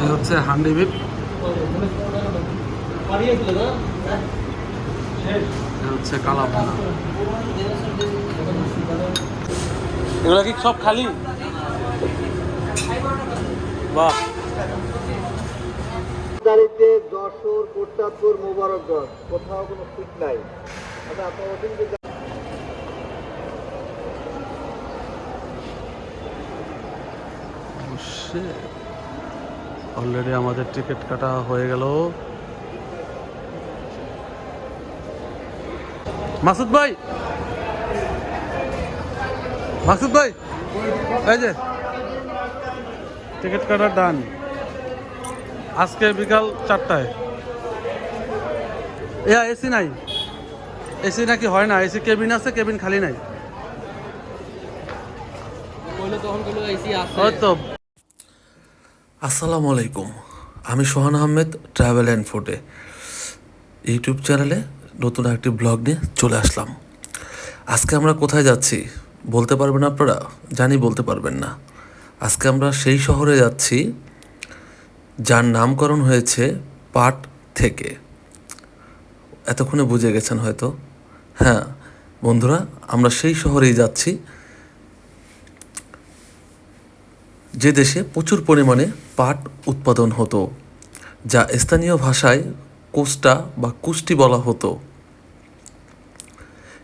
এই হচ্ছে হান্ডি বিপ হচ্ছে কালাভুনা এগুলো কি সব খালি? বাহ। গাড়িতে যশোর কোটচাঁদপুর মোবারকগঞ্জ। কোথাও কোনো সিট নাই। আচ্ছা আপনার যে অলরেডি আমাদের টিকিট কাটা হয়ে গেল। মাসুদ ভাই! মাসুদ ভাই! এই যে। টিকিট কাটা ডান আজকে বিকাল চারটায়। ইয়া এসি নাই। এসি নাকি হয় না। এসি কেবিন আছে কেবিন খালি নাই। হয়তো আসসালামু আলাইকুম। আমি সোহান আহমেদ ট্রাভেল অ্যান্ড ফুডে ইউটিউব চ্যানেলে নতুন একটি ব্লগ নিয়ে চলে আসলাম। আজকে আমরা কোথায় যাচ্ছি, বলতে পারবেন আপনারা? জানি বলতে পারবেন না। আজকে আমরা সেই শহরে যাচ্ছি, যার নামকরণ হয়েছে পাট থেকে। এতক্ষণে বুঝে গেছেন হয়তো। হ্যাঁ বন্ধুরা, আমরা সেই শহরেই যাচ্ছি। যে দেশে প্রচুর পরিমাণে পাট উৎপাদন হতো, যা স্থানীয় ভাষায় কোস্টা বা কুষ্টি বলা হতো।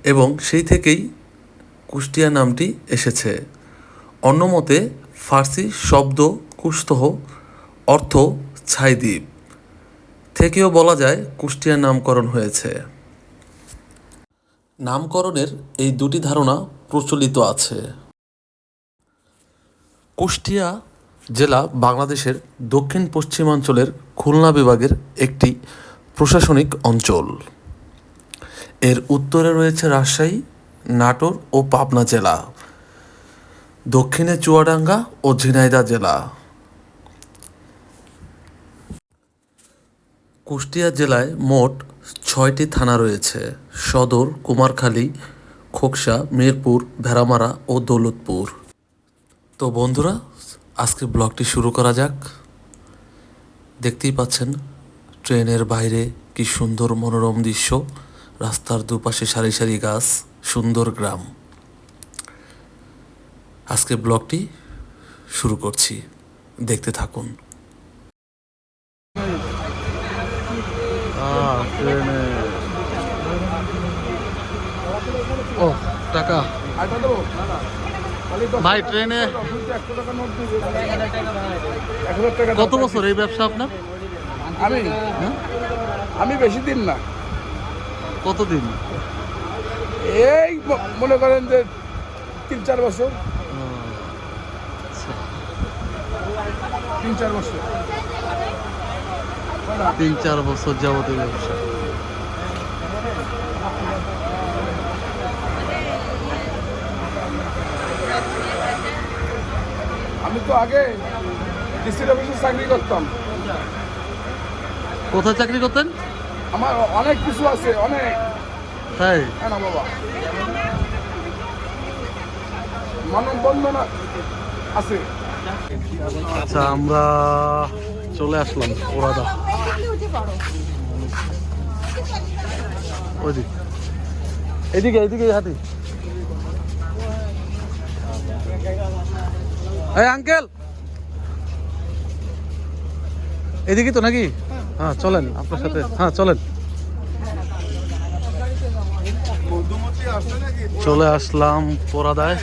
এবং সেই থেকেই কুষ্টিয়া নামটি এসেছে। অন্যমতে ফার্সি শব্দ কুস্তহ অর্থ ছাইদ্বীপ। থেকেও বলা যায় কুষ্টিয়া নামকরণ হয়েছে। নামকরণের এই দুটি ধারণা প্রচলিত আছে। কুষ্টিয়া জেলা বাংলাদেশের দক্ষিণ পশ্চিমাঞ্চলের খুলনা বিভাগের একটি প্রশাসনিক অঞ্চল। এর উত্তরে রয়েছে রাজশাহী, নাটোর ও পাবনা জেলা, দক্ষিণে চুয়াডাঙ্গা ও ঝিনাইদা জেলা। কুষ্টিয়া জেলায় মোট ছয়টি থানা রয়েছে, সদর, কুমারখালী, খোকসা, মিরপুর, ভেড়ামারা ও দৌলতপুর। তো বন্ধুরা আজকে ব্লগটি শুরু করা যাক। দেখতেই পাচ্ছেন, ট্রেনের বাইরে কি সুন্দর মনোরম দৃশ্য। রাস্তার দুপাশে সারি সারি গাছ, সুন্দর গ্রাম। আজকে ব্লগটি শুরু করছি। দেখতে থাকুন। ও, টাকা। ভাই ট্রেনে কত বছর এই ব্যবসা আপনার? আমি? হ্যাঁ? আমি বেশি দিন না। কতদিন? এই মনে করেন যে তিন চার বছর। আচ্ছা, তিন চার বছর। তিন চার বছর যাবত এই ব্যবসা। আমি তো আগে ডিস্ট্রিক্ট অফিসে চাকরি করতাম। কোথায় চাকরি করতেন? আমার অনেক কিছু আছে অনেক। তাই? হ্যাঁ না বাবা। মানববন্ধন আছে। আচ্ছা আমরা চলে আসলাম ওরাদা। ওইদিক এদিকে এদিকে হাতি এই আঙ্কেল। এদিকে তো নাকি? হ্যাঁ চলেন আপনার সাথে। হ্যাঁ চলেন। চলে আসলাম পোরাদায়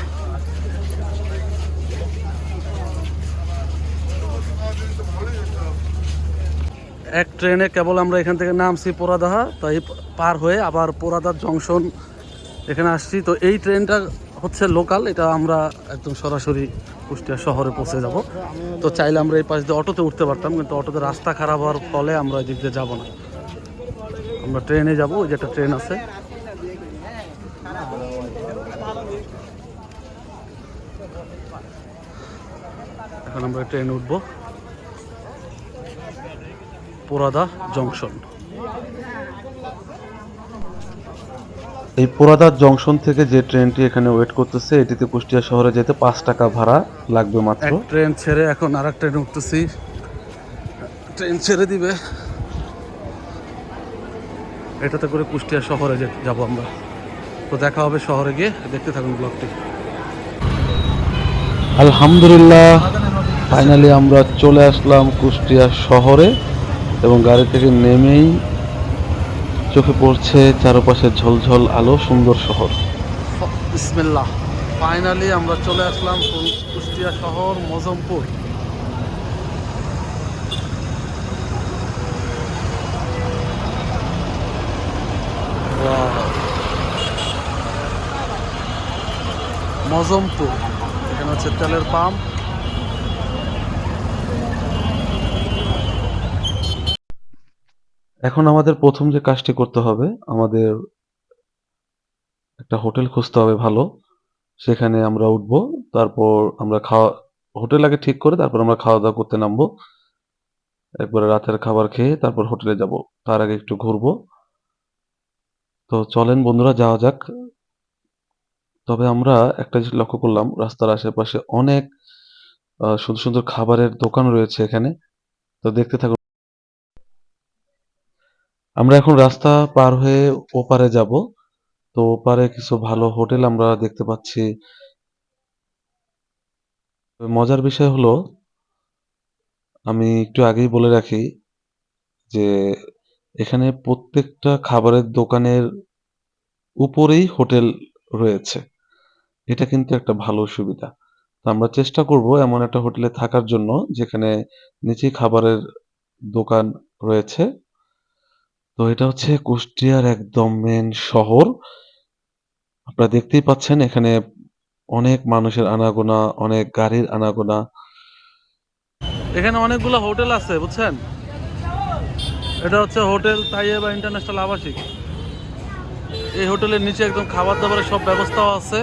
এক ট্রেনে কেবল আমরা এখান থেকে নামছি পোরাদাহা তাই পার হয়ে আবার পোরাদার জংশন এখানে আসছি। তো এই ট্রেনটা হচ্ছে লোকাল, এটা আমরা একদম সরাসরি কুষ্টিয়া শহরে পৌঁছে যাব। তো চাইলে আমরা এই পাশ দিয়ে অটোতে উঠতে পারতাম, কিন্তু অটোতে রাস্তা খারাপ হওয়ার ফলে আমরা এই দিক দিয়ে যাব না। আমরা ট্রেনে যাব, ওই যে একটা ট্রেন আছে। এখন আমরা ট্রেন উঠবো। পোরাদা জংশন। এই পোড়াদার জংশন থেকে যে ট্রেনটি এখানে ওয়েট করতেছে এটিতে কুষ্টিয়া শহরে যেতে পাঁচ টাকা ভাড়া লাগবে মাত্র। ট্রেন ছেড়ে এখন আর এক ট্রেন উঠতেছি। ট্রেন ছেড়ে দিবে। এটাতে করে কুষ্টিয়া শহরে যাব আমরা। তো দেখা হবে শহরে গিয়ে। দেখতে থাকুন ব্লগটি। আলহামদুলিল্লাহ ফাইনালি আমরা চলে আসলাম কুষ্টিয়া শহরে এবং গাড়ি থেকে নেমেই চোখে পড়ছে চারপাশে ঝলঝল আলো, সুন্দর শহর। বিসমিল্লাহ। ফাইনালি আমরা চলে আসলাম কুষ্টিয়া শহর, মজমপুর। মজমপুর, এখানে হচ্ছে তেলের পাম্প। এখন আমাদের প্রথম যে কাজটি করতে হবে, আমাদের একটা হোটেল খুঁজতে হবে ভালো। সেখানে আমরা উঠবো, তারপর আমরা খাওয়া, হোটেল আগে ঠিক করে তারপর আমরা খাওয়া দাওয়া করতে নামবো। একবারে রাতের খাবার খেয়ে তারপর হোটেলে যাব। তার আগে একটু ঘুরবো। তো চলেন বন্ধুরা, যাওয়া যাক। তবে আমরা একটা জিনিস লক্ষ্য করলাম, রাস্তার আশেপাশে অনেক সুন্দর সুন্দর খাবারের দোকান রয়েছে এখানে। তো দেখতে থাকুন। আমরা এখন রাস্তা পার হয়ে ওপারে যাব। তো ওপারে কিছু ভালো হোটেল আমরা দেখতে পাচ্ছি। মজার বিষয় হলো, আমি একটু আগেই বলে রাখি যে, এখানে প্রত্যেকটা খাবারের দোকানের উপরেই হোটেল রয়েছে। এটা কিন্তু একটা ভালো সুবিধা। তো আমরা চেষ্টা করব এমন একটা হোটেলে থাকার জন্য, যেখানে নিচেই খাবারের দোকান রয়েছে। তো এটা হচ্ছে কুষ্টিয়ার একদম মেন শহর। আপনারা দেখতেই পাচ্ছেন এখানে অনেক মানুষের আনাগোনা, অনেক গাড়ির আনাগোনা। এখানে অনেকগুলো হোটেল আছে, বুঝছেন? এটা হচ্ছে হোটেল তাইয়েবা ইন্টারন্যাশনাল আবাসিক। এই হোটেলের নিচে একদম খাবার দাবারের সব ব্যবস্থাও আছে।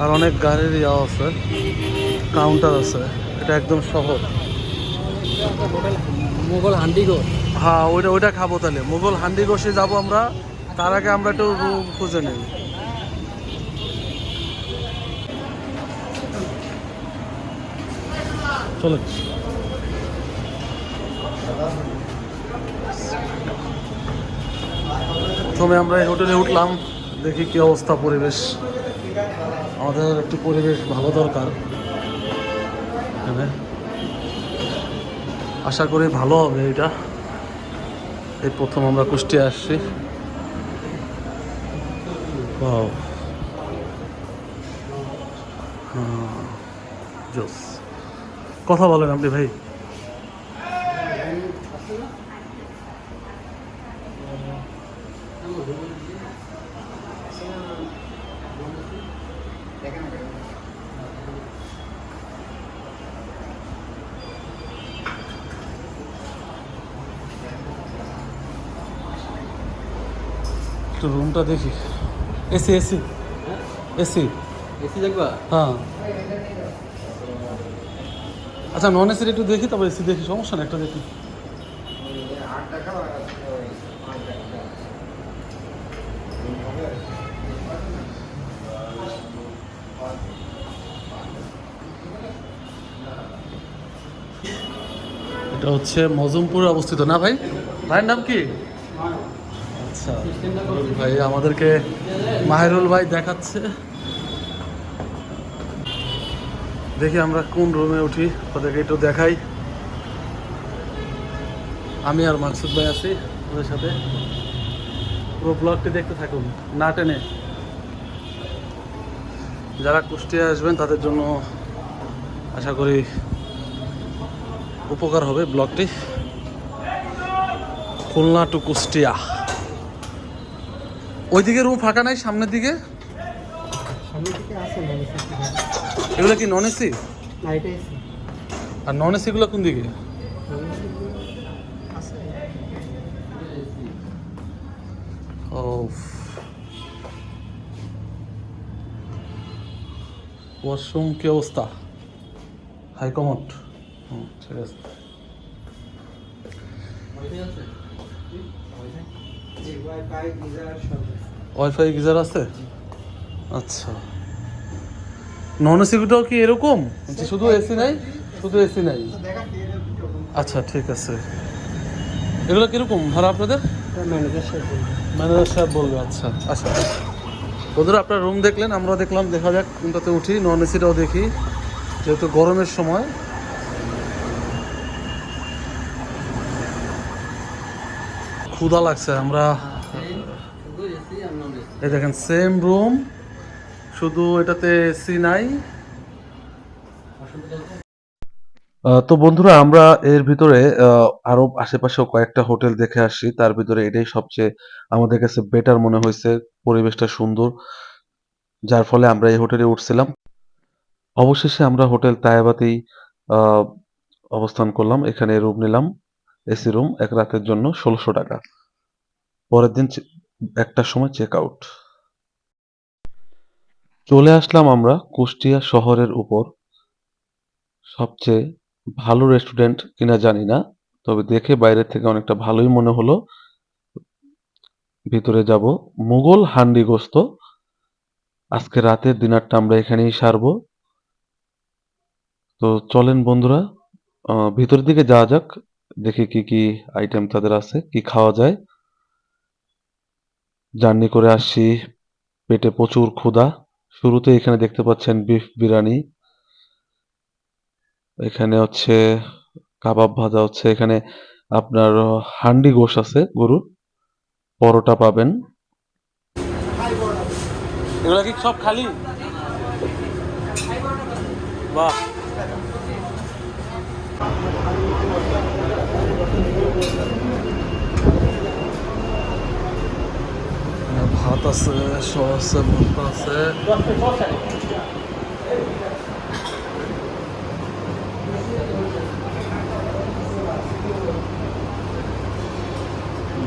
আর অনেক গাড়ির ইয়াও আছে। কাউন্টার আছে। এটা একদম শহর। মোগল হান্ডিগো হ্যাঁ ওইটা ওইটা খাব তাহলে। মুঘল হান্ডি গোসে যাব আমরা, তার আগে আমরা একটু রুম খুঁজে নেই। চলো প্রথমে আমরা এই হোটেলে উঠলাম, দেখি কি অবস্থা পরিবেশ। আমাদের একটু পরিবেশ ভালো দরকার। এখানে। আশা করি ভালো হবে এটা। এই প্রথম আমরা কুষ্টিয়া আসছি. হ্যাঁ, কথা বলেন আপনি ভাই। রুমটা দেখি। এসি এসি এসি এসি দেখবা? হ্যাঁ। আচ্ছা নন এসির একটু দেখি তবে এসি দেখি সমস্যা নেই একটা দেখি। এটা হচ্ছে মজমপুরে অবস্থিত না ভাই? ভাইয়ের নাম কি? আচ্ছা ভাই, আমাদেরকে মাহিরুল ভাই দেখাচ্ছে। দেখি আমরা কোন রুমে উঠি, ওদেরকে একটু দেখাই। আমি আর মাকসুদ ভাই আছি, ওদের সাথে। পুরো ব্লগটি দেখতে থাকুন, না টেনে। যারা কুষ্টিয়া আসবেন, তাদের জন্য আশা করি উপকার হবে ব্লগটি খুলনা টু কুষ্টিয়া। ওইদিকে রুম ফাঁকা নাই, সামনের দিকে? এগুলো কি নন এসি এসি আর নন এসিগুলো কোন দিকে? ও ওয়াশরুম কি অবস্থা? High commode. হুম, ঠিক আছে। ওয়াইফাই গিজার আছে। আচ্ছা। নন এসিটাও কি এরকম? শুধু এসি নাই? শুধু এসি নাই? আচ্ছা ঠিক আছে। এগুলো কীরকম? ভাড়া আপনাদের? ম্যানেজার সাহেব ম্যানেজার সাহেব বলবে আচ্ছা। আচ্ছা। বন্ধুরা আপনার রুম দেখলেন আমরা দেখলাম দেখা যাক কোনটাতে উঠি। নন এসিটাও দেখি যেহেতু গরমের সময়। ক্ষুধা লাগছে, আমরা, এই দেখেন সেম রুম শুধু এটাতে এসি নাই। তো বন্ধুরা, আমরা এর ভিতরে আরও আশেপাশেও কয়েকটা হোটেল দেখে আসি। তার ভিতরে এটাই সবচেয়ে আমাদের কাছে বেটার মনে হয়েছে, পরিবেশটা সুন্দর। যার ফলে আমরা এই হোটেলে উঠছিলাম। অবশেষে আমরা হোটেল তায়াবাতেই অবস্থান করলাম, এখানে রুম নিলাম। এসি রুম এক রাতের জন্য ষোলোশো টাকা। পরের দিন একটার সময় চেক আউট চলে আসলাম আমরা কুষ্টিয়া শহরের উপর। সবচেয়ে ভালো রেস্টুরেন্ট কিনা জানি না, তবে দেখে বাইরে থেকে অনেকটা ভালোই মনে হলো। ভিতরে যাব মুঘল হান্ডি গোস্ত। আজকে রাতের ডিনারটা আমরা এখানেই সারবো। তো চলেন বন্ধুরা ভিতরের দিকে যাওয়া যাক। দেখি কি কি আইটেম তাদের আছে, কি খাওয়া যায়। জার্নি করে আসছি, পেটে প্রচুর ক্ষুধা। শুরুতে এখানে দেখতে পাচ্ছেন বিফ বিরিয়ানি। এখানে হচ্ছে কাবাব ভাজা হচ্ছে। এখানে আপনার হান্ডি গোশ আছে, গরুর। পরোটা পাবেন। এগুলো কি সব খালি? বাহ এখানে ভাত আছে সস আছে ভর্তা আছে।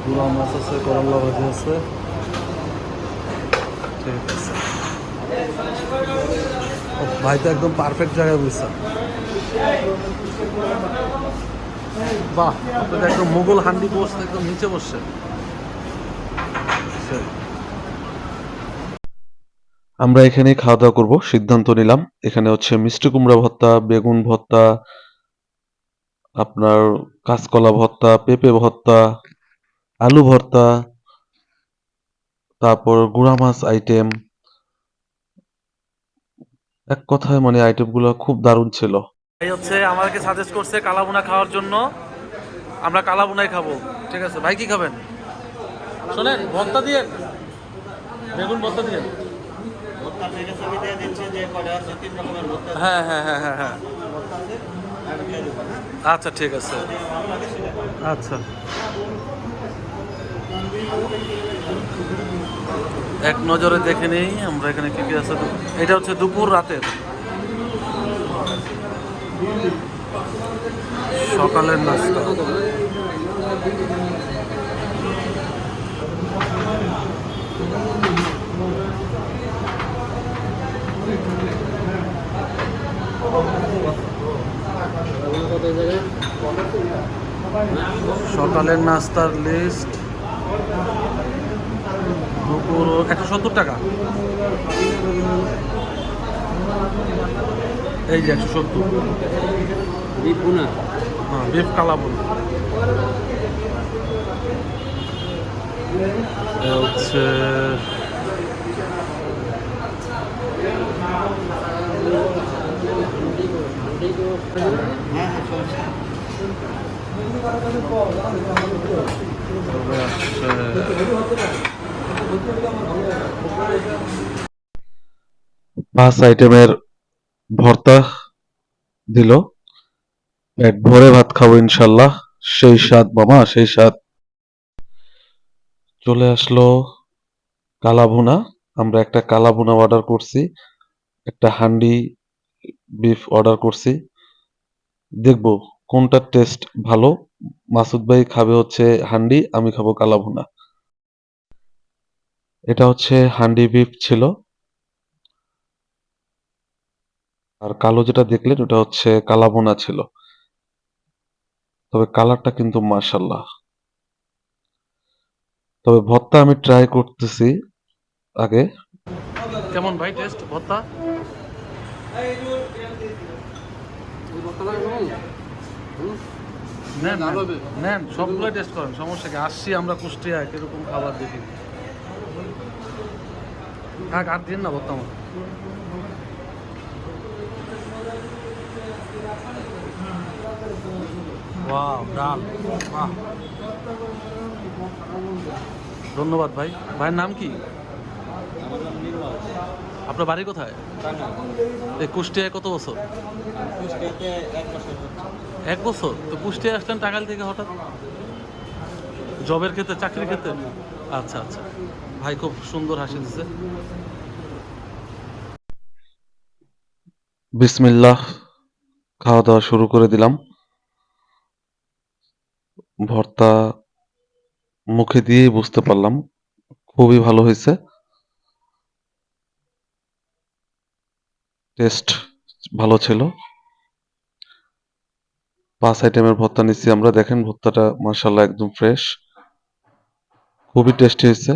গুড়া মাছ আছে, করলা ভাজি আছে। ঠিক আছে। ভাই তো একদম পারফেক্ট জায়গায় বুঝছে বাহ আপনি তো একদম মুঘল হান্ডি বসে একদম নিচে বসছে। আমরা এখানেই খাওয়া দাওয়া করব, সিদ্ধান্ত নিলাম। এখানে হচ্ছে মিষ্টি কুমড়া ভর্তা, বেগুন ভর্তা, আপনার কাঁচকলা ভর্তা, পেঁপে ভর্তা, আলু ভর্তা, তারপর গুড়া মাছ আইটেম এক কথায় মানে আইটেমগুলো খুব দারুণ ছিল। ভাই হচ্ছে আমাদেরকে সাজেস্ট করছে কালাবুনা খাওয়ার জন্য। আমরা কালাবুনাই খাব। ঠিক আছে, ভাই কি খাবেন? শোনেন, ভর্তা দিয়ে, বেগুন ভর্তা দিয়ে। হ্যাঁ হ্যাঁ হ্যাঁ হ্যাঁ হ্যাঁ। আচ্ছা ঠিক আছে। আচ্ছা। এক নজরে দেখে নেই আমরা এখানে কি কি আছে? এটা হচ্ছে দুপুর রাতের। সকালের নাস্তা। সকালের নাস্তার লিস্ট দুপুর একশো সত্তর টাকা। এই যে একশো সত্তর। হ্যাঁ বিফ কালাবুন হচ্ছে তবে আসছে পাঁচ আইটেমের ভর্তা দিল। পেট ভরে ভাত খাব ইনশাল্লাহ। সেই স্বাদ মামা, সেই স্বাদ। চলে আসলো কালাভুনা। আমরা একটা কালাভুনা অর্ডার করছি। একটা হান্ডি বিফ অর্ডার করছি। দেখব কোনটা টেস্ট ভালো। মাসুদ ভাই খাবে হচ্ছে হান্ডি, আমি খাব কালাভুনা। এটা হচ্ছে হান্ডি বিফ ছিল। আর কালো যেটা দেখলেন, ওটা হচ্ছে কালাবোনা ছিল। তবে কালারটা কিন্তু মাশাল্লাহ তবে ভর্তা আমি ট্রাই করতেছি আগে। কেমন ভাই টেস্ট ভর্তা? নেন নেন, সবগুলো টেস্ট করেন সমস্যা কি? আসছি আমরা কুষ্টিয়ায় কীরকম খাবার দেখি? থাক আর দিন না ওয়াও ডাল ধন্যবাদ ভাই। ভাইয়ের নাম কি? আপনার বাড়ি কোথায়? কুষ্টিয়ায় কত বছর? এক বছর? তো কুষ্টিয়া আসলেন টাকাল থেকে হঠাৎ? জবের ক্ষেত্রে, চাকরির ক্ষেত্রে? আচ্ছা আচ্ছা। ভাই, খুব সুন্দর হাসি দিচ্ছে বিসমিল্লাহ, খাওয়া দাওয়া শুরু করে দিলাম। ভর্তা মুখে দিয়েই বুঝতে পারলাম। খুবই ভালো হয়েছে। টেস্ট ভালো ছিল। পাঁচ আইটেমের ভর্তা নিচ্ছি আমরা, দেখেন ভর্তাটা মার্শাল্লাহ একদম ফ্রেশ খুবই টেস্টি হয়েছে।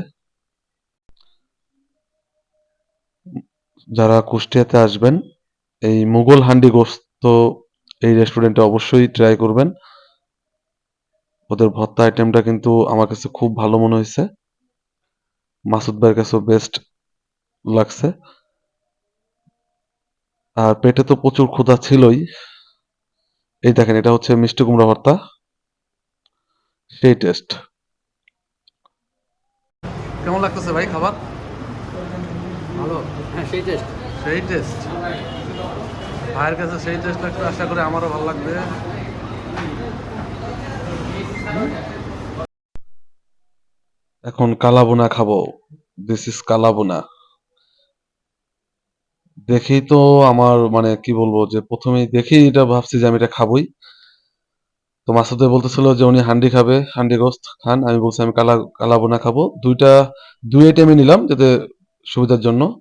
যারা কুষ্টিয়াতে আসবেন, এই মুঘল হান্ডি গোস্ত এই রেস্টুরেন্টে অবশ্যই ট্রাই করবেন। ওদের ভর্তা আইটেমটা কিন্তু আমার কাছে খুব ভালো মনে হয়েছে। মাসুদ ভাইয়ের কাছেও বেস্ট লাগছে। আর পেটে তো প্রচুর ক্ষুধা ছিলই। এই দেখেন এটা হচ্ছে মিষ্টি কুমড়া ভর্তা। সেই টেস্ট কেমন লাগতেছে ভাই খাবার? ভালো? হ্যাঁ সেই টেস্ট সেই টেস্ট ভাইয়ের কাছে সেই টেস্ট লাগবে আশা করি আমারও ভালো লাগবে। এখন কালাবোনা খাব। This is Kalabhuna. দেখেই তো আমার মানে কি বলব যে প্রথমেই দেখেই এটা ভাবছি যে আমি এটা খাবই। তো মাসুদ বলতেছিল যে উনি হান্ডি খাবে, হান্ডি গোস্ত খান। আমি বলছি আমি কালা কালাবোনা খাব। দুইটা, দুই আইটেমই নিলাম যাতে সুবিধার জন্য।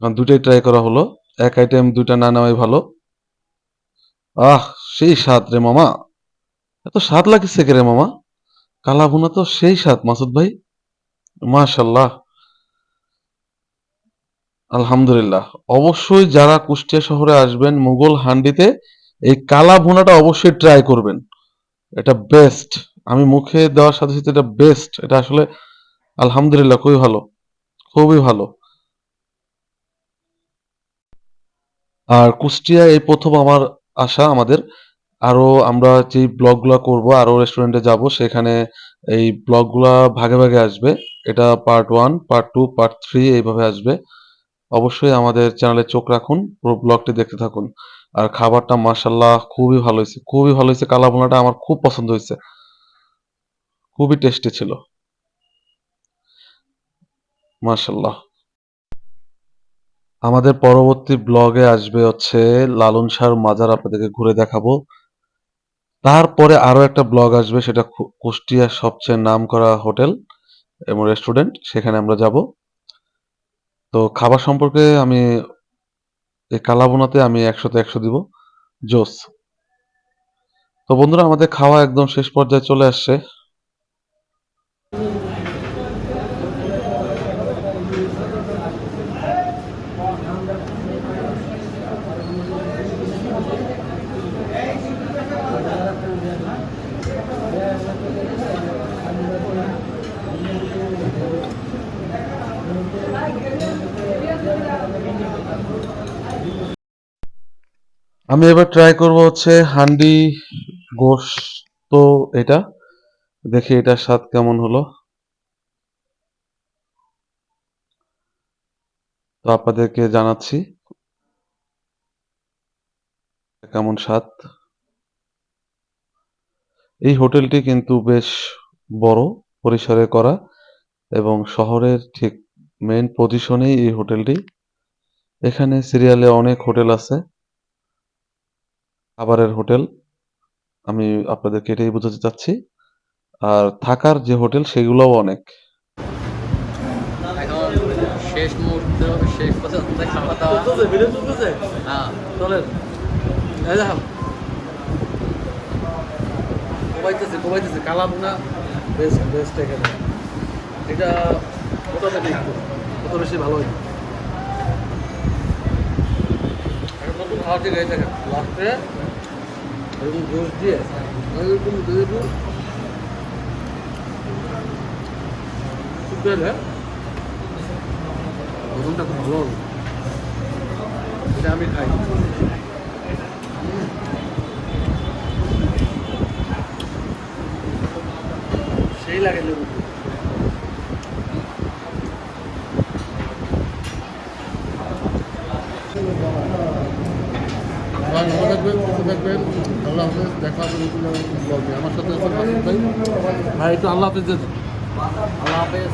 কারণ দুইটাই ট্রাই করা হলো। এক আইটেম দুইটা না নেওয়াই ভালো। আহ, সেই স্বাদ রে মামা। এত স্বাদ লাগছে কে রে মামা? কালাভুনা তো সেই স্বাদ, মাসুদ ভাই। মাশাল্লাহ। আলহামদুলিল্লাহ। অবশ্যই যারা কুষ্টিয়া শহরে আসবেন, মুঘল হান্ডিতে, এই কালা ভুনাটা অবশ্যই ট্রাই করবেন। এটা বেস্ট আমি মুখে দেওয়ার সাথে সাথে এটা বেস্ট এটা আসলে আলহামদুলিল্লাহ খুবই ভালো। খুবই ভালো। আর কুষ্টিয়া এই প্রথম আমার আশা আমাদের। আরও আমরা যে ব্লগগুলো করব, আরও রেস্টুরেন্টে যাব, সেখানে এই ব্লগগুলা ভাগে ভাগে আসবে। এটা part one part two part three এইভাবে আসবে। অবশ্যই আমাদের চ্যানেলে চোখ রাখুন, পুরো ব্লগটি দেখতে থাকুন। আর খাবারটা মাসাল্লাহ খুবই ভালো হয়েছে, খুবই ভালো হয়েছে। কালা ভুনাটা আমার খুব পছন্দ হয়েছে। খুবই টেস্টি ছিল। মাশাল্লাহ আমাদের পরবর্তী ব্লগে আসবে হচ্ছে লালন শাহর মাজার আপনাদেরকে ঘুরে দেখাবো। তারপরে আরও একটা ব্লগ আসবে, সেটা কুষ্টিয়ার সবচেয়ে নামকরা হোটেল এবং রেস্টুরেন্ট সেখানে আমরা যাব। তো খাবার সম্পর্কে আমি এই কালাবোনাতে আমি একশোতে একশো দিব, জোস। তো বন্ধুরা, আমাদের খাওয়া একদম শেষ পর্যায়ে চলে আসছে। আমি এবার ট্রাই করব হচ্ছে হান্ডি গোশত এটা। দেখি এটার স্বাদ কেমন হলো। তো আপনাদেরকে জানাচ্ছি কেমন স্বাদ। এই হোটেলটি কিন্তু বেশ বড় পরিসরে করা এবং শহরের ঠিক মেইন পজিশনেই এই হোটেলটি। এখানে সিরিয়ালে অনেক হোটেল আছে। খাবারের হোটেল আমি আপনাদেরকে এটাই বোঝাতে চাচ্ছি। আর থাকার যে হোটেল সেগুলোও অনেক। শেষ মুহূর্ত শেষ পর্যন্ত খাওয়া দাওয়া। চলতেছে ভিডিও চলতেছে? হ্যাঁ। চলেন। বেস্ট বেস্ট এখানে এটা বেশি ভালো হয় নতুন লাস্টে এরকম গোস দিয়ে এরকম দিয়ে দিবো ওজনটা খুব ভালো হবে। এটা আমি খাই। সেই লাগে লেবু ভাই ভালো থাকবেন সুস্থ থাকবেন। আল্লাহ হাফেজ দেখা হবে নতুন ব্লগে আমার সাথে আছেন মাসুদ ভাই। ভাই একটু আল্লাহ হাফেজ আল্লাহ হাফেজ।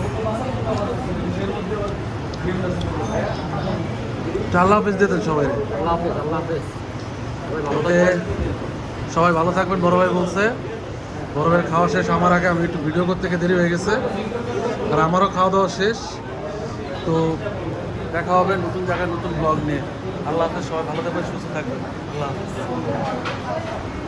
আল্লাহ হাফেজ দিয়ে দেন সবাই। আল্লাহ হাফেজ আল্লাহ হাফেজ। সবাই ভালো থাকবেন। বড় ভাই বলছে। বড় ভাইয়ের খাওয়া শেষ। আমার আগে আমি একটু ভিডিও করতে গিয়ে দেরি হয়ে গেছে। আর আমারও খাওয়া দাওয়া শেষ। তো দেখা হবে নতুন জায়গায় নতুন ব্লগ নিয়ে। আল্লাহ হাফেজ সবাই ভালো থাকবেন সুস্থ থাকবেন। আল্লাহ হাফেজ